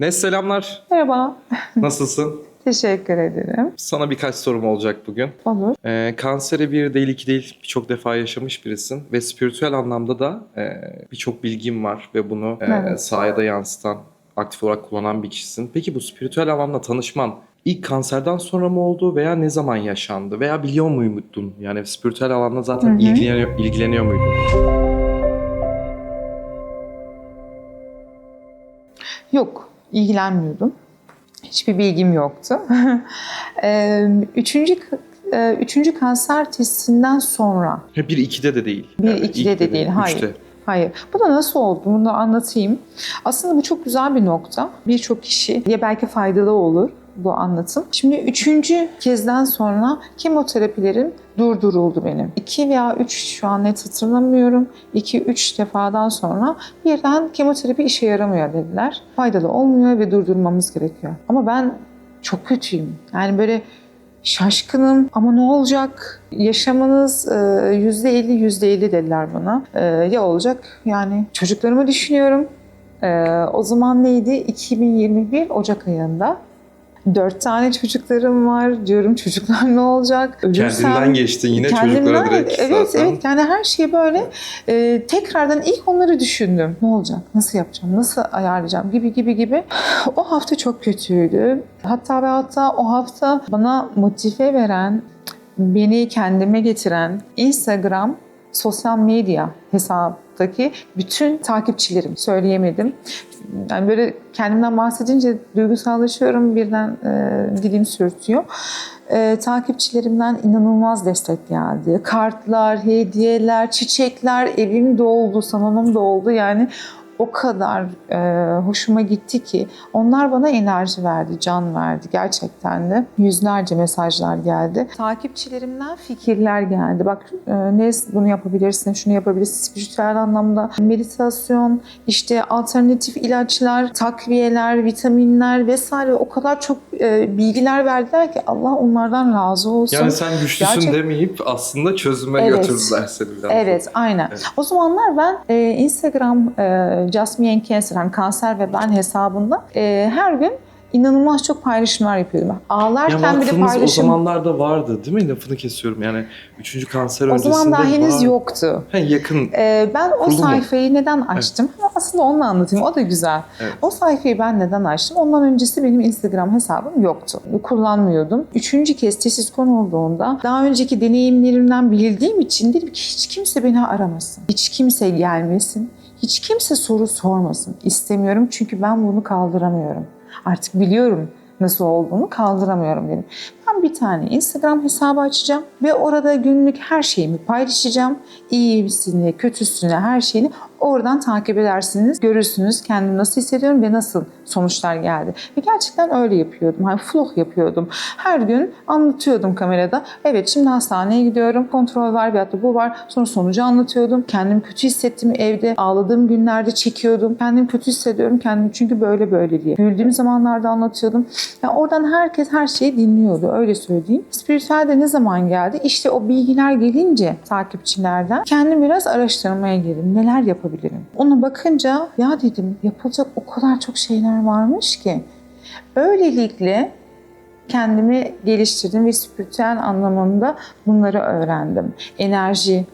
Nes selamlar. Merhaba. Nasılsın? Teşekkür ederim. Sana birkaç sorum olacak bugün. Olur. Ee, kanseri bir değil iki değil birçok defa yaşamış birisin ve spiritüel anlamda da e, birçok bilgin var ve bunu e, Evet. sahaya da yansıtan, aktif olarak kullanan bir kişisin. Peki bu spiritüel anlamda tanışman ilk kanserden sonra mı oldu veya ne zaman yaşandı veya biliyor muydun? Yani spiritüel alanda zaten ilgileniyor, ilgileniyor muydun? Yok, ilgilenmiyordum. Hiçbir bilgim yoktu. Üçüncü, üçüncü kanser testinden sonra, Bir ikide de değil. bir Yani ikide ilk de değil, hayır. üçte. Hayır. Bu da nasıl oldu? Bunu da anlatayım. Aslında bu çok güzel bir nokta. Birçok kişiye belki faydalı olur bu anlatım. Şimdi üçüncü kezden sonra kemoterapilerim durduruldu benim. İki veya üç şu an net hatırlamıyorum. İki, üç defadan sonra birden kemoterapi işe yaramıyor dediler. Faydalı olmuyor ve durdurmamız gerekiyor. Ama ben çok kötüyüm. Yani böyle şaşkınım ama ne olacak? Yaşamanız e, yüzde elli yüzde elli dediler bana. E, Ya olacak yani çocuklarımı düşünüyorum. E, O zaman neydi? 2021 Ocak ayında. Dört tane çocuklarım var. Diyorum çocuklar ne olacak? Ölürsem- Kendinden geçtin yine Kendimden- çocuklara direkt Evet zaten. evet yani her şeyi böyle e, tekrardan ilk onları düşündüm. Ne olacak? Nasıl yapacağım? Nasıl ayarlayacağım? Gibi gibi gibi. O hafta çok kötüydü. Hatta ve hatta o hafta bana motive veren, beni kendime getiren Instagram sosyal medya hesaptaki bütün takipçilerim söyleyemedim. Yani böyle kendimden bahsedince duygusallaşıyorum birden e, dilim sürtüyor. E, takipçilerimden inanılmaz destek geldi. Kartlar, hediyeler, çiçekler, evim doldu, salonum doldu. Yani o kadar e, hoşuma gitti ki onlar bana enerji verdi, can verdi gerçekten de. Yüzlerce mesajlar geldi. Takipçilerimden fikirler geldi. Bak e, ne bunu yapabilirsin, şunu yapabilirsin. Spiritüel anlamda meditasyon, işte alternatif ilaçlar, takviyeler, vitaminler vesaire o kadar çok e, bilgiler verdiler ki Allah onlardan razı olsun. Yani sen güçlüsün Gerçek- demeyip aslında çözüme Evet. götürdüler seni biraz. Evet, aynen. Evet. O zamanlar ben e, Instagram e, Just Me and Cancer, hani kanser ve ben hesabında e, her gün inanılmaz çok paylaşımlar yapıyordum. Ya Ağlarken bir de vakfımız o paylaşım. zamanlarda vardı değil mi? Lafını kesiyorum. Yani üçüncü kanser O öncesinde zaman daha henüz var. yoktu. Ha, yakın. E, ben o Kurulu mu? sayfayı neden açtım? Aslında onu anlatayım. O da güzel. Evet. O sayfayı ben neden açtım? Ondan öncesi benim Instagram hesabım yoktu. Kullanmıyordum. Üçüncü kez tesis konulduğunda daha önceki deneyimlerimden bildiğim için dedim ki hiç kimse beni aramasın. Hiç kimse gelmesin. Hiç kimse soru sormasın. İstemiyorum çünkü ben bunu kaldıramıyorum. Artık biliyorum nasıl olduğunu kaldıramıyorum dedim. Ben bir tane Instagram hesabı açacağım ve orada günlük her şeyimi paylaşacağım. İyisini, kötüsünü, her şeyini oradan takip edersiniz. Görürsünüz kendimi nasıl hissediyorum ve nasıl sonuçlar geldi. Ve gerçekten öyle yapıyordum. Hani vlog yapıyordum. Her gün anlatıyordum kamerada. Evet şimdi hastaneye gidiyorum. Kontrol var veyahut da bu var. Sonra sonucu anlatıyordum. Kendimi kötü hissettim evde. Ağladığım günlerde çekiyordum. Kendimi kötü hissediyorum kendimi çünkü böyle böyle diye. Güldüğüm zamanlarda anlatıyordum. Yani oradan herkes her şeyi dinliyordu. Öyle söyleyeyim. Spiritüel de ne zaman geldi? İşte o bilgiler gelince takipçilerden kendim biraz araştırmaya girdim. Neler yapabilirim? Ona bakınca ya dedim yapılacak o kadar çok şeyler varmış ki. Böylelikle kendimi geliştirdim ve spiritüel anlamında bunları öğrendim. Enerji,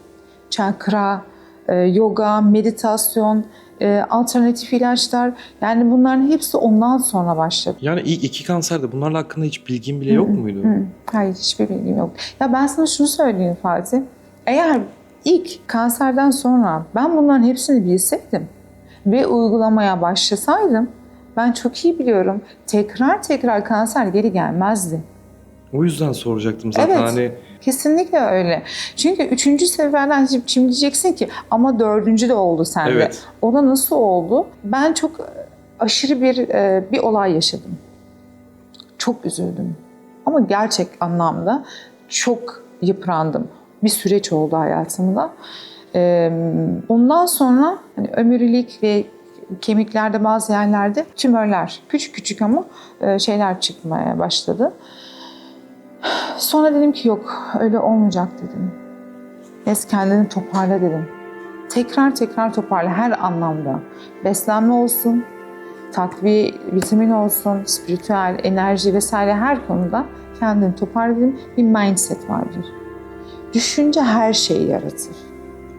çakra, e, yoga, meditasyon, e, alternatif ilaçlar yani bunların hepsi ondan sonra başladı. Yani ilk iki kanserde bunlarla hakkında hiç bilgin bile yok muydu? Hı, hayır hiçbir bilgim yok. Ya ben sana şunu söyleyeyim Fatih. Eğer ilk kanserden sonra ben bunların hepsini bilseydim ve uygulamaya başlasaydım ben çok iyi biliyorum tekrar tekrar kanser geri gelmezdi. O yüzden soracaktım zaten Evet. hani Kesinlikle öyle. Çünkü üçüncü seferden şimdi diyeceksin ki ama dördüncü de oldu sende. Evet. O da nasıl oldu? Ben çok aşırı bir e, bir olay yaşadım. Çok üzüldüm. Ama gerçek anlamda çok yıprandım. Bir süreç oldu hayatımda. E, Ondan sonra hani ömürlük ve kemiklerde bazı yerlerde tümörler küçük küçük ama e, şeyler çıkmaya başladı. Sonra dedim ki yok öyle olmayacak dedim. Es kendini toparla dedim. Tekrar tekrar toparla her anlamda. Beslenme olsun, takviye, vitamin olsun, spiritüel, enerji vesaire her konuda kendini toparladığım bir mindset vardır. Düşünce her şeyi yaratır.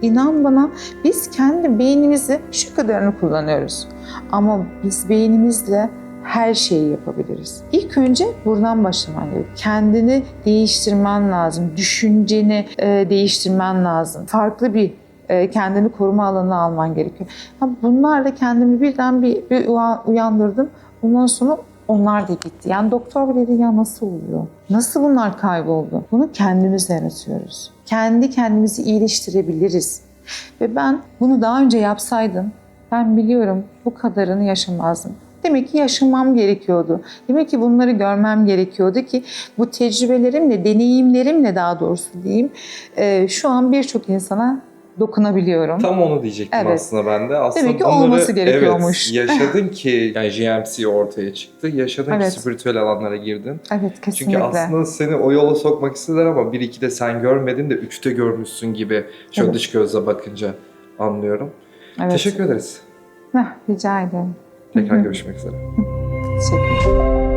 İnan bana biz kendi beynimizi şu kadarını kullanıyoruz. Ama biz beynimizle her şeyi yapabiliriz. İlk önce buradan başlaman gerekiyor. Kendini değiştirmen lazım. Düşünceni e, değiştirmen lazım. Farklı bir e, kendini koruma alanına alman gerekiyor. Ha, bunlarla kendimi birden bir, bir uyan- uyandırdım. Ondan sonra onlar da gitti. Yani doktor bile dedi ya nasıl oluyor? Nasıl bunlar kayboldu? Bunu kendimiz yaratıyoruz. Kendi kendimizi iyileştirebiliriz. Ve ben bunu daha önce yapsaydım ben biliyorum bu kadarını yaşamazdım. Demek ki yaşamam gerekiyordu. Demek ki bunları görmem gerekiyordu ki bu tecrübelerimle, deneyimlerimle daha doğrusu diyeyim e, şu an birçok insana dokunabiliyorum. Tam onu diyecektim Evet. aslında ben de. Aslında Demek ki bunları, olması gerekiyormuş. Evet, yaşadın ki yani GMC ortaya çıktı. Yaşadın Evet. ki spiritüel alanlara girdin. Evet kesinlikle. Çünkü aslında seni o yola sokmak istediler ama bir iki de sen görmedin de üçte görmüşsün gibi şöyle Evet. dış gözle bakınca anlıyorum. evet. Teşekkür ederiz. Heh, rica ederim. Tekrar görüşmek üzere. Teşekkür ederim.